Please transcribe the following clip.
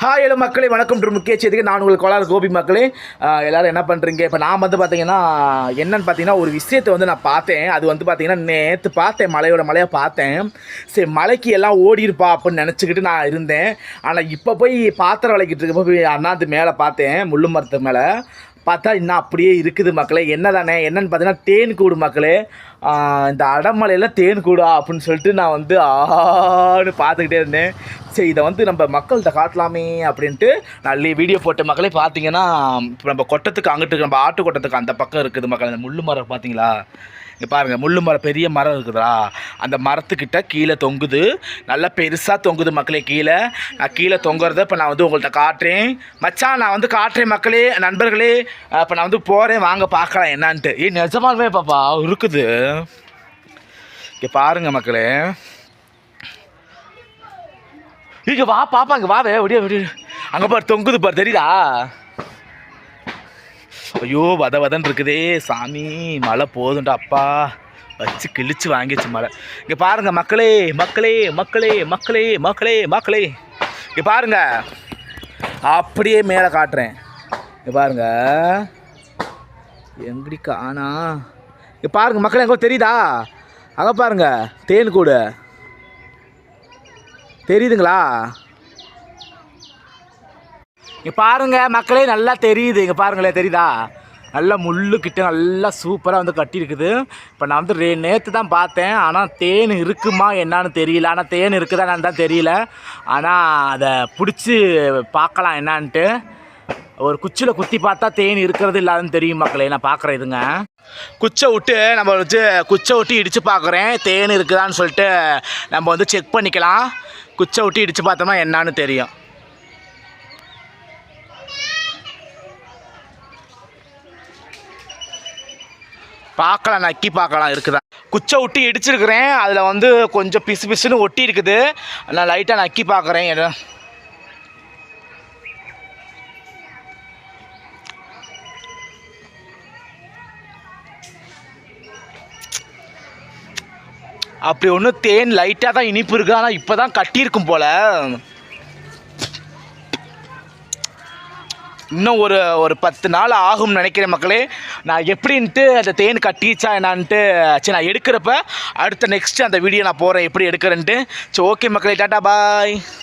Hi hello மக்களே. வணக்கம் to முக்கிய செய்திக்கு நான் உங்களுக்கு கோளாறு கோபி மக்களே. எல்லோரும் என்ன பண்ணுறீங்க இப்போ நான் வந்து பார்த்தீங்கன்னா என்னன்னு பார்த்தீங்கன்னா ஒரு விஷயத்தை வந்து நான் பார்த்தேன். அது வந்து பார்த்தீங்கன்னா நேற்று பார்த்தேன். மலையோட மலையை பார்த்தேன். சரி மலைக்கு எல்லாம் ஓடிருப்பா அப்படின்னு நினச்சிக்கிட்டு நான் இருந்தேன். ஆனால் இப்போ போய் பாத்திரம் விளக்கிட்டு இருக்கப்போ போய் அண்ணாந்து மேலே பார்த்தேன். முள்ளு மரத்து மேலே. பார்த்தா இன்னும் அப்படியே இருக்குது மக்களே. என்ன தானே என்னன்னு பார்த்தீங்கன்னா தேன் கூடு மக்களே. இந்த அடமலையில் தேன் கூடா அப்படின்னு சொல்லிட்டு நான் வந்து ஆன்னு பார்த்துக்கிட்டே இருந்தேன். சரி இதை வந்து நம்ம மக்கள்கிட்ட காட்டலாமே அப்படின்ட்டு நல்ல வீடியோ போட்ட மக்களே பார்த்தீங்கன்னா இப்போ நம்ம கொட்டத்துக்கு அங்கிட்டு நம்ம ஆட்டு கொட்டத்துக்கு அந்த பக்கம் இருக்குது மக்கள். அந்த முள்ளு மரம் பார்த்தீங்களா? இங்கே பாருங்கள் முள்ளு மரம் பெரிய மரம் இருக்குதா அந்த மரத்துக்கிட்ட கீழே தொங்குது. நல்லா பெருசாக தொங்குது மக்களே கீழே. நான் கீழே தொங்குறத இப்போ நான் வந்து உங்கள்கிட்ட காட்டுறேன். மச்சான் நான் வந்து காட்டுறேன் மக்களே நண்பர்களே. இப்போ நான் வந்து போகிறேன் வாங்க பார்க்கலாம் என்னான்ட்டு. ஏ நிஜமாலுமே பாப்பா இருக்குது. இங்கே பாருங்கள் மக்களே. இங்கே வா பாப்பா இங்கே வாவே விடிய விடிய அங்கே பாரு தொங்குது பாரு தெரியுதா? ஐயோ வத வதன் இருக்குதே சாமி மழை போதும்டா அப்பா. வச்சு கிழிச்சு வாங்கிச்சு மழை. இங்கே பாருங்க மக்களே மக்களே மக்களே மக்களே மக்களே மக்களே. இங்கே பாருங்க. அப்படியே மேலே காட்டுறேன். இங்கே பாருங்க. எங்கடி காணா? இங்கே பாருங்க மக்களே எங்கே தெரியுதா? அங்கே பாருங்க தேன் கூடு. தெரியுதுங்களா? இங்கே பாருங்கள் மக்களே நல்லா தெரியுது. இங்கே பாருங்களேன் தெரியுதா? நல்லா முள்ளுக்கிட்ட நல்லா சூப்பராக வந்து கட்டியிருக்குது. இப்போ நான் வந்து ரே நேற்று தான் பார்த்தேன். ஆனால் தேன் இருக்குமா என்னன்னு தெரியல. ஆனால் தேன் இருக்குதா தான் தெரியல. ஆனால் அதை பிடிச்சி பார்க்கலாம் என்னான்ட்டு. ஒரு குச்சியில் குத்தி பார்த்தா தேன் இருக்கிறது இல்லாதுன்னு தெரியும் மக்களே. நான் பார்க்குறேன் இதுங்க. குச்சை விட்டு நம்ம வச்சு குச்சை விட்டு இடித்து பார்க்குறேன். தேன் இருக்குதான்னு சொல்லிட்டு நம்ம வந்து செக் பண்ணிக்கலாம். குச்சை விட்டு இடித்து பார்த்தோம்னா என்னான்னு தெரியும். பார்க்கலாம் நக்கி பார்க்கலாம் இருக்குதா? குச்சை விட்டு இடிச்சிருக்கிறேன். அதில் வந்து கொஞ்சம் பிசு பிசுன்னு ஒட்டி இருக்குது. நான் லைட்டாக நக்கி பார்க்குறேன். அப்படி ஒன்றும் தேன் லைட்டாக தான் இனிப்பு இருக்குது ஆனால் இப்போ தான் கட்டியிருக்கும் போல். இன்னும் ஒரு ஒரு பத்து நாள் ஆகும்னு நினைக்கிறேன் மக்களே. நான் எப்படின்ட்டு அந்த தேன் கட்டிச்சா என்னான்ட்டு சரி நான் எடுக்கிறப்ப அடுத்த நெக்ஸ்ட்டு அந்த வீடியோ நான் போகிறேன் எப்படி எடுக்கிறேன்ட்டு. சரி ஓகே மக்களே டாட்டா பாய்